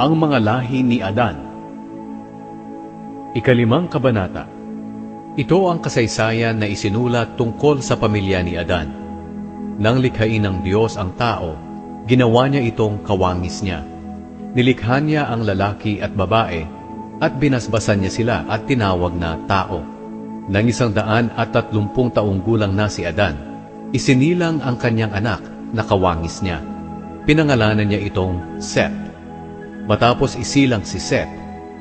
Ang mga lahi ni Adan Ikalimang Kabanata Ito ang kasaysayan na isinulat tungkol sa pamilya ni Adan. Nang likhain ng Diyos ang tao, ginawa niya itong kawangis niya. Nilikha niya ang lalaki at babae at binasbasan niya sila at tinawag na tao. Nang isang daan at tatlumpung taong gulang na si Adan, isinilang ang kanyang anak na kawangis niya. Pinangalanan niya itong Seth. Matapos isilang si Seth,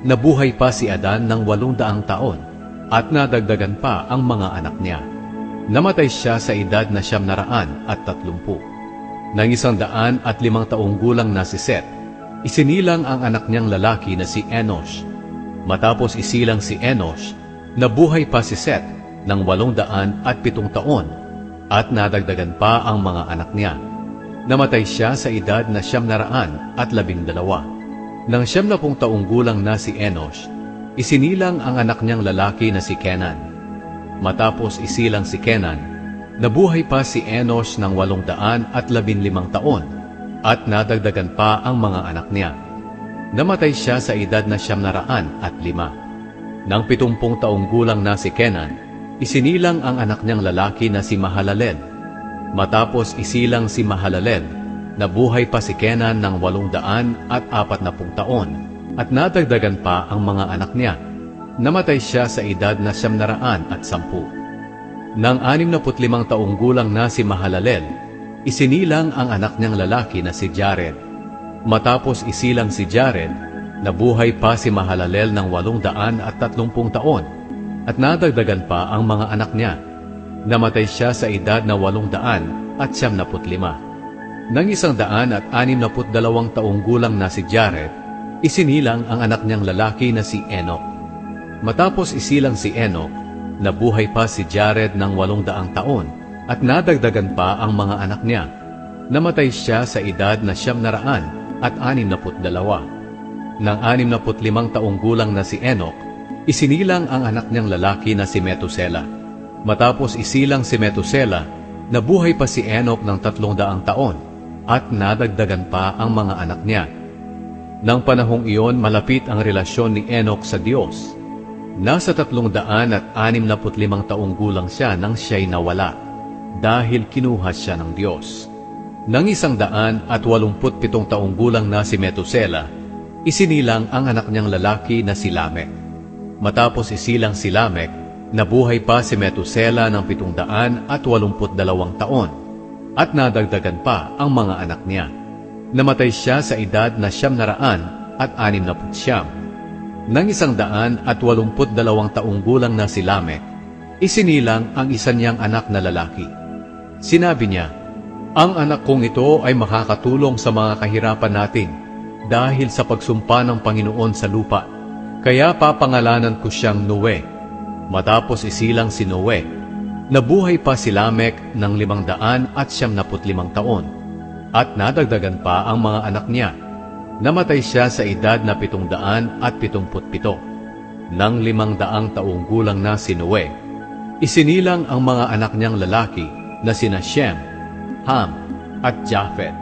nabuhay pa si Adan ng walong daang taon at nadagdagan pa ang mga anak niya. Namatay siya sa edad na siyam na raan at tatlumpu. Nang isang daan at limang taong gulang na si Seth, isinilang ang anak niyang lalaki na si Enosh. Matapos isilang si Enosh, nabuhay pa si Seth ng walong daan at pitong taon at nadagdagan pa ang mga anak niya. Namatay siya sa edad na siyam na raan at labing dalawa. Nang siyam na pong taong gulang na si Enosh, isinilang ang anak niyang lalaki na si Kenan. Matapos isilang si Kenan, nabuhay pa si Enosh ng walong daan at labinlimang taon at nadagdagan pa ang mga anak niya. Namatay siya sa edad na siyam na raan at lima. Nang pitumpung taong gulang na si Kenan, isinilang ang anak niyang lalaki na si Mahalalel. Matapos isilang si Mahalalel, nabuhay pa si Kenan ng walong daan at apat na pung taon at nadagdagan pa ang mga anak niya. Namatay siya sa edad na siyam na raan at sampu. Nang anim na putlimang taong gulang na si Mahalalel, isinilang ang anak niyang lalaki na si Jared. Matapos isilang si Jared, nabuhay pa si Mahalalel ng walong daan at tatlumpung taon at nadagdagan pa ang mga anak niya. Namatay siya sa edad na walong daan at siyam na putlima. Nang isang daan at anim na putdalawang taong gulang na si Jared, isinilang ang anak niyang lalaki na si Enoch. Matapos isilang si Enoch, nabuhay pa si Jared ng walong daang taon at nadagdagan pa ang mga anak niya. Namatay siya sa edad na siyam na raan at anim na putdalawa. Nang anim na putlimang taong gulang na si Enoch, isinilang ang anak niyang lalaki na si Metusela. Matapos isilang si Metusela, nabuhay pa si Enoch ng tatlong daang taon at nadagdagan pa ang mga anak niya. Nang panahong iyon, malapit ang relasyon ni Enoch sa Diyos. Nasa tatlong daan at anim na putlimang taong gulang siya nang siya'y nawala dahil kinuha siya ng Diyos. Nang isang daan at walumput pitong taong gulang na si Metusela, isinilang ang anak niyang lalaki na si Lamek. Matapos isilang si Lamek, nabuhay pa si Metusela ng pitong daan at walumput dalawang taon at nadagdagan pa ang mga anak niya. Namatay siya sa edad na siyam na raan at anim na putsyam. Nang isang daan at walumput dalawang taong gulang na si Lamek, isinilang ang isa niyang anak na lalaki. Sinabi niya, Ang anak kong ito ay makakatulong sa mga kahirapan natin dahil sa pagsumpa ng Panginoon sa lupa. Kaya papangalanan ko siyang Noe. Matapos isilang si Noe, nabuhay pa si Lamek ng limang daan at siyam na putlimang taon at nadagdagan pa ang mga anak niya. Namatay siya sa edad na pitong daan at pitongput pito. Nang limang daang taong gulang na si Noe, isinilang ang mga anak niyang lalaki na sina Shem, Ham, at Japhet.